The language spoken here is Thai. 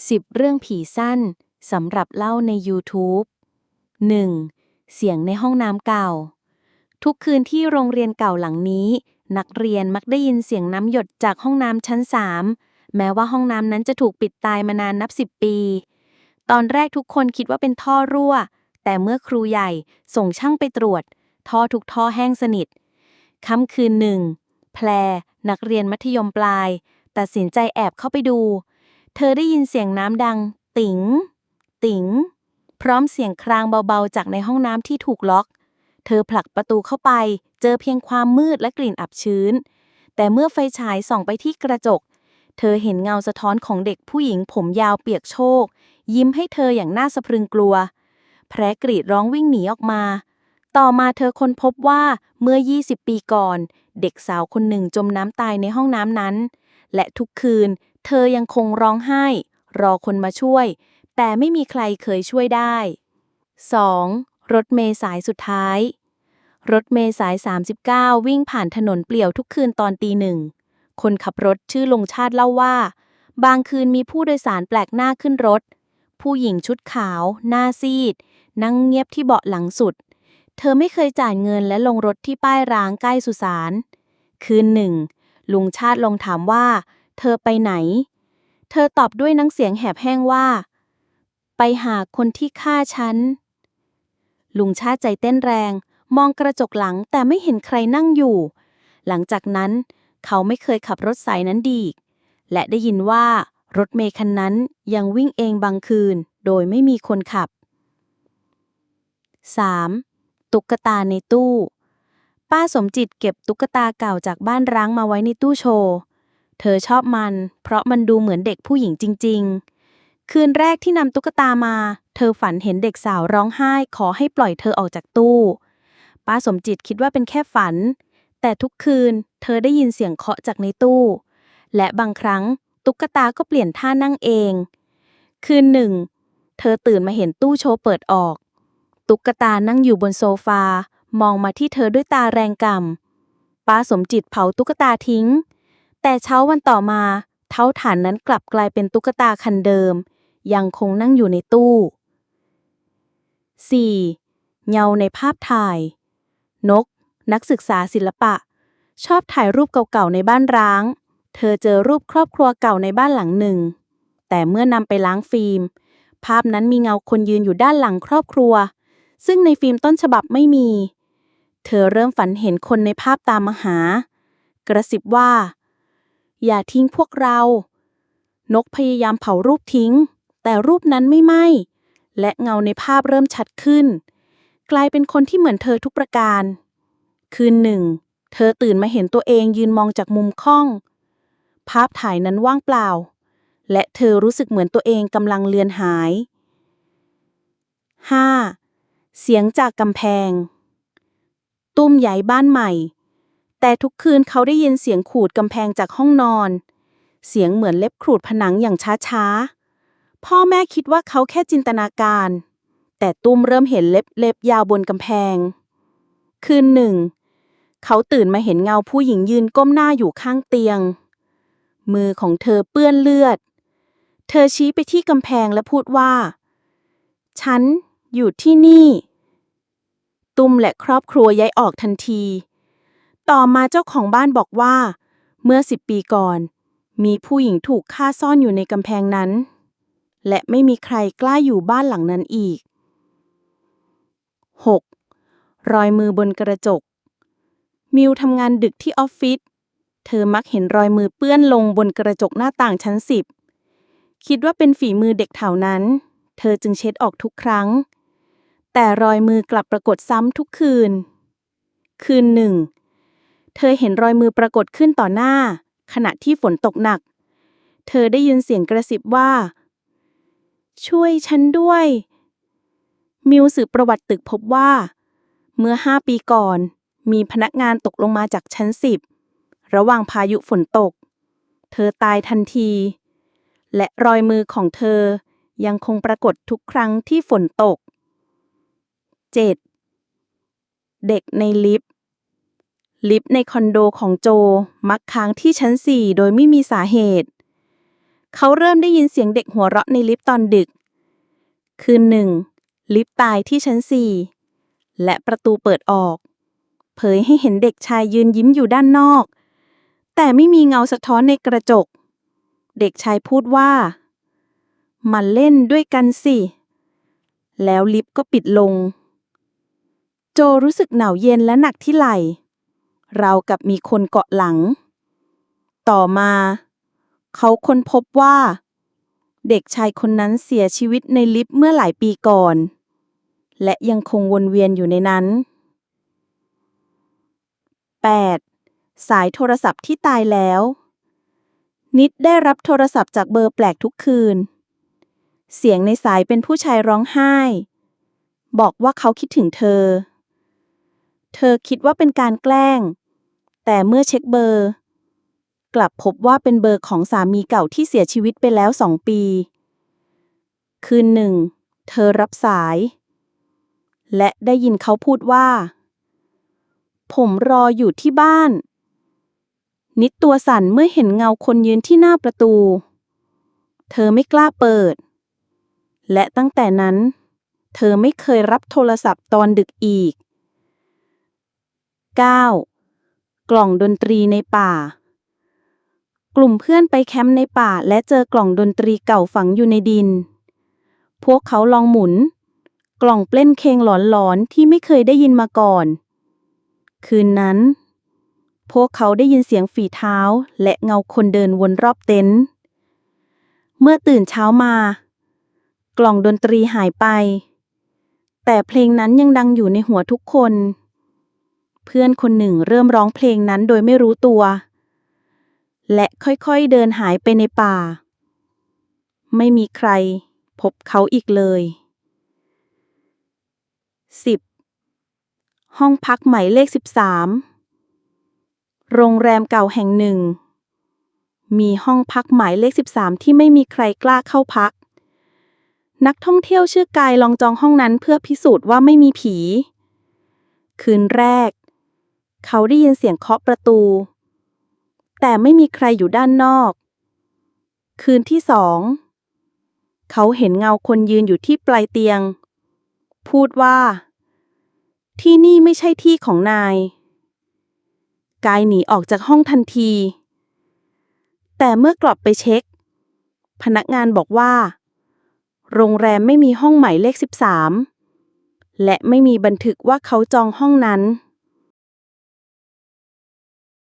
10 เรื่องผีสั้นสำหรับเล่าใน YouTube 1. เสียงในห้องน้ำเก่า ทุกคืนที่โรงเรียนเก่าหลังนี้ นักเรียนมักได้ยินเสียงน้ำหยดจากห้องน้ำชั้น 3 แม้ว่าห้องน้ำนั้นจะถูกปิดตายมานานนับ10ปี ตอนแรกทุกคนคิดว่าเป็นท่อรั่ว แต่เมื่อครูใหญ่ส่งช่างไปตรวจ ท่อทุกท่อแห้งสนิทค่ำคืนหนึ่งแพรนักเรียนมัธยมปลาย ตัดสินใจแอบเข้าไปดู เธอได้ยินเสียงน้ำดัง ติ๋ง ติ๋ง พร้อมเสียงครางเบาๆ จากในห้องน้ำที่ถูกล็อก เธอผลักประตูเข้าไป เจอเพียงความมืดและกลิ่นอับชื้น แต่เมื่อไฟฉายส่องไปที่กระจก เธอเห็นเงาสะท้อนของเด็กผู้หญิงผมยาวเปียกโชก ยิ้มให้เธออย่างน่าสะพรึงกลัว แพรกรีดร้องวิ่งหนีออกมา ต่อมาเธอค้นพบว่าเมื่อ 20 ปีก่อน เด็กสาวคนหนึ่งจมน้ำตายในห้องน้ำนั้น และทุกคืน เธอยังคงร้องไห้ รอคนมาช่วย แต่ไม่มีใครเคยช่วยได้ 2. รถเมล์สายสุดท้าย รถเมล์สาย 39 วิ่งผ่านถนนเปลี่ยวทุกคืนตอนตีหนึ่ง คนขับรถชื่อลงชาติเล่าว่า บางคืนมีผู้โดยสารแปลกหน้าขึ้นรถ ผู้หญิงชุดขาว หน้าซีด นั่งเงียบที่เบาะหลังสุด เธอไม่เคยจ่ายเงินและลงรถที่ป้ายร้างใกล้สุสาน คืนหนึ่ง ลุงชาติลงถามว่า เธอไปไหน เธอตอบด้วยน้ำเสียงแหบแห้งว่า ไปหาคนที่ฆ่าฉัน ลุงชาใจเต้นแรง มองกระจกหลังแต่ไม่เห็นใครนั่งอยู่ หลังจากนั้นเขาไม่เคยขับรถสายนั้นดีอีกและได้ยินว่ารถเมล์คันนั้นยังวิ่งเองบางคืนโดยไม่มีคนขับ 3. ตุ๊กตาในตู้ ป้าสมจิตเก็บตุ๊กตาเก่าจากบ้านร้างมาไว้ในตู้โชว์ เธอชอบมัน เพราะมันดูเหมือนเด็กผู้หญิงจริง ๆ คืนแรกที่นำตุ๊กตามา เธอฝันเห็นเด็กสาวร้องไห้ขอให้ปล่อยเธอออกจากตู้ ป้าสมจิตคิดว่าเป็นแค่ฝัน แต่ทุกคืนเธอได้ยินเสียงเคาะจากในตู้ และบางครั้งตุ๊กตาก็เปลี่ยนท่านั่งเอง คืนหนึ่ง เธอตื่นมาเห็นตู้โชว์เปิดออก ตุ๊กตานั่งอยู่บนโซฟา มองมาที่เธอด้วยตาแรงกำป้าสมจิตเผาตุ๊กตาทิ้ง แต่เช้าวันต่อมาเท้าฐานนั้นกลับกลายเป็นตุ๊กตาคันเดิม ยังคงนั่งอยู่ในตู้ 4. เงาในภาพถ่าย นก นักศึกษาศิลปะ ชอบถ่ายรูปเก่าๆในบ้านร้าง เธอเจอรูปครอบครัวเก่าในบ้านหลังหนึ่ง แต่เมื่อนำไปล้างฟิล์ม ภาพนั้นมีเงาคนยืนอยู่ด้านหลังครอบครัว ซึ่งในฟิล์มต้นฉบับไม่มี เธอเริ่มฝันเห็นคนในภาพตามมาหากระซิบว่า อย่าทิ้งพวกเรา นกพยายามเผารูปทิ้ง แต่รูปนั้นไม่ไหม้และเงาในภาพเริ่มชัดขึ้น กลายเป็นคนที่เหมือนเธอทุกประการ คืนหนึ่ง เธอตื่นมาเห็นตัวเองยืนมองจากมุมค่อง ภาพถ่ายนั้นว่างเปล่า และเธอรู้สึกเหมือนตัวเองกำลังเลือนหาย 5. เสียงจากกำแพง ตุ้มย้ายบ้านใหม่ แต่ทุกคืนเขาได้ยินเสียงขูดกำแพงจากห้องนอน เสียงเหมือนเล็บขูดผนังอย่างช้าๆ พ่อแม่คิดว่าเขาแค่จินตนาการ แต่ตุ้มเริ่มเห็นเล็บเล็บยาวบนกำแพง คืนหนึ่ง เขาตื่นมาเห็นเงาผู้หญิงยืนก้มหน้าอยู่ข้างเตียง มือของเธอเปื้อนเลือด เธอชี้ไปที่กำแพงและพูดว่า ฉันอยู่ที่นี่ ตุ้มและครอบครัวย้ายออกทันที ต่อมาเจ้าของบ้านบอกว่า เมื่อสิบปีก่อน มีผู้หญิงถูกฆ่าซ่อนอยู่ในกำแพงนั้น และไม่มีใครกล้าอยู่บ้านหลังนั้นอีก 6. รอยมือบนกระจก มิวทำงานดึกที่ออฟฟิศเธอมักเห็นรอยมือเปื้อนลงบนกระจกหน้าต่างชั้นสิบคิดว่าเป็นฝีมือเด็กแถวนั้น เธอจึงเช็ดออกทุกครั้ง แต่รอยมือกลับปรากฏซ้ำทุกคืน คืนหนึ่ง เธอเห็นรอยมือปรากฏขึ้นต่อหน้า ขณะที่ฝนตกหนัก เธอได้ยินเสียงกระซิบว่า ช่วยฉันด้วย มิวสืบประวัติตึกพบว่า เมื่อห้าปีก่อน มีพนักงานตกลงมาจากชั้นสิบระหว่างพายุฝนตก เธอตายทันที และรอยมือของเธอยังคงปรากฏทุกครั้งที่ฝนตก 7. เด็กในลิฟต์ ลิฟต์ในคอนโดของโจ มักค้างที่ชั้น 4 โดยไม่มีสาเหตุ เขาเริ่มได้ยินเสียงเด็กหัวเราะในลิฟต์ตอนดึก คืนหนึ่ง ลิฟต์ตายที่ชั้นสี่และประตูเปิดออก เผยให้เห็นเด็กชายยืนยิ้มอยู่ด้านนอก แต่ไม่มีเงาสะท้อนในกระจก เด็กชายพูดว่า มาเล่นด้วยกันสิ แล้วลิฟต์ก็ปิดลง โจรู้สึกหนาวเย็นและหนักที่ไหล่ เรากับมีคนเกาะหลัง ต่อมา เขาค้นพบว่า เด็กชายคนนั้นเสียชีวิตในลิฟต์เมื่อหลายปีก่อน และยังคงวนเวียนอยู่ในนั้น 8. สายโทรศัพท์ที่ตายแล้ว นิดได้รับโทรศัพท์จากเบอร์แปลกทุกคืน เสียงในสายเป็นผู้ชายร้องไห้ บอกว่าเขาคิดถึงเธอ เธอคิดว่าเป็นการแกล้ง แต่เมื่อเช็คเบอร์ กลับพบว่าเป็นเบอร์ของสามีเก่าที่เสียชีวิตไปแล้วสองปี คืนหนึ่ง เธอรับสาย และได้ยินเขาพูดว่า ผมรออยู่ที่บ้าน นิดตัวสั่นเมื่อเห็นเงาคนยืนที่หน้าประตู เธอไม่กล้าเปิด และตั้งแต่นั้น เธอไม่เคยรับโทรศัพท์ตอนดึกอีก 9. กล่องดนตรีในป่า กลุ่มเพื่อนไปแคมป์ในป่าและเจอกล่องดนตรีเก่าฝังอยู่ในดิน พวกเขาลองหมุน กล่องเปล้นเคงหลอนๆที่ไม่เคยได้ยินมาก่อน คืนนั้น พวกเขาได้ยินเสียงฝีเท้าและเงาคนเดินวนรอบเต็นท์ เมื่อตื่นเช้ามา กล่องดนตรีหายไป แต่เพลงนั้นยังดังอยู่ในหัวทุกคน เพื่อนคนหนึ่งเริ่มร้องเพลงนั้นโดยไม่รู้ตัว และค่อยๆเดินหายไปในป่า ไม่มีใคร พบเขาอีกเลย 10. ห้องพักหมายเลข 13 โรงแรมเก่าแห่งหนึ่ง มีห้องพักหมายเลข 13 ที่ไม่มีใครกล้าเข้าพัก นักท่องเที่ยวชื่อกายลองจองห้องนั้นเพื่อพิสูจน์ว่าไม่มีผีคืนแรก เขาได้ยินเสียงเคาะประตู แต่ไม่มีใครอยู่ด้านนอก คืนที่สอง เขาเห็นเงาคนยืนอยู่ที่ปลายเตียง พูดว่า ที่นี่ไม่ใช่ที่ของนาย กายหนีออกจากห้องทันที แต่เมื่อกลับไปเช็ค พนักงานบอกว่า โรงแรมไม่มีห้องหมายเลข 13 และไม่มีบันทึกว่าเขาจองห้องนั้น